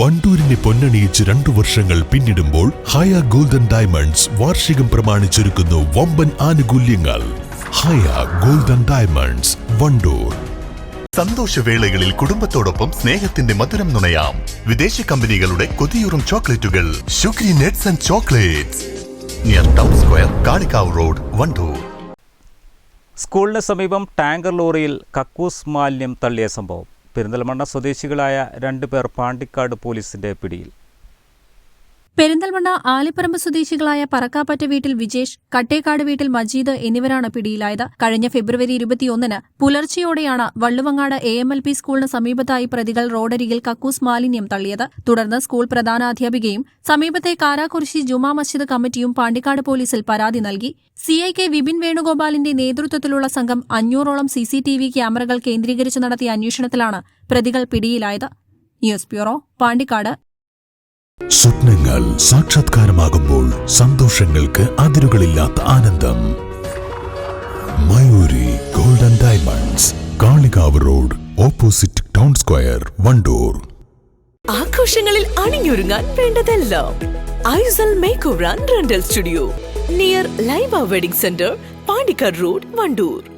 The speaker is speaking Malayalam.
വണ്ടൂരിനെ പൊന്നണിയിച്ച് രണ്ടു വർഷങ്ങൾ പിന്നിടുമ്പോൾ ഹയ ഗോൾഡൻ ഡയമണ്ട്സ് വാർഷികം പ്രമാണിച്ചൊരുക്കുന്നു വമ്പൻ ആനുകൂല്യങ്ങൾ. Haya golden diamonds Wandoor. സന്തോഷവേളകളിൽ കുടുംബത്തോടൊപ്പം സ്നേഹത്തിന്റെ മധുരം നുണയാം. വിദേശ കമ്പനികളുടെ കൊതിയൂറും ചോക്ലേറ്റുകൾ. Shukri nuts and chocolates. Near town square Kalikavu road Wandoor. സ്കൂളിന് സമീപം ടാങ്കർ ലോറിയിൽ കക്കൂസ് മാലിന്യം തള്ളിയ സംഭവം. പെരിന്തൽമണ്ണ സ്വദേശികളായ രണ്ട് പേർ പാണ്ടിക്കാട് പോലീസിന്റെ പിടിയിൽ പെരിന്തൽമണ്ണ ആലിപ്പറമ്പ് സ്വദേശികളായ പറക്കാപ്പറ്റ വീട്ടിൽ വിജേഷ് കട്ടേക്കാട് വീട്ടിൽ മജീദ് എന്നിവരാണ് പിടിയിലായത്. കഴിഞ്ഞ ഫെബ്രുവരി ഇരുപത്തിയൊന്നിന് പുലർച്ചെയോടെയാണ് Valluvangad A M L P സ്കൂളിന് സമീപത്തായി പ്രതികൾ റോഡരികിൽ കക്കൂസ് മാലിന്യം തള്ളിയത്. തുടർന്ന് സ്കൂൾ പ്രധാനാധ്യാപികയും സമീപത്തെ കാരാകുറിശി ജുമാ മസ്ജിദ് കമ്മിറ്റിയും പാണ്ടിക്കാട് പോലീസിൽ പരാതി നൽകി. സിഐ കെ വിപിൻ വേണുഗോപാലിന്റെ നേതൃത്വത്തിലുള്ള സംഘം അഞ്ഞൂറോളം സിസിടിവി ക്യാമറകൾ കേന്ദ്രീകരിച്ച് നടത്തിയ അന്വേഷണത്തിലാണ് പ്രതികൾ പിടിയിലായത്. News bureau Pandikkad. സ്വപ്നങ്ങൾ സാക്ഷാത്കാരമാകുമ്പോൾ സന്തോഷങ്ങൾക്ക് അതിരുകളില്ലാത്ത ആനന്ദം. Mayuri golden diamonds Kalikavu road opposite town square Wandoor. ആഘോഷങ്ങളിൽ അണിഞ്ഞൊരുങ്ങാൻ വേണ്ടതെല്ലാം Aisal makeover rental studio near Laiba wedding centre Pandikkad road Wandoor.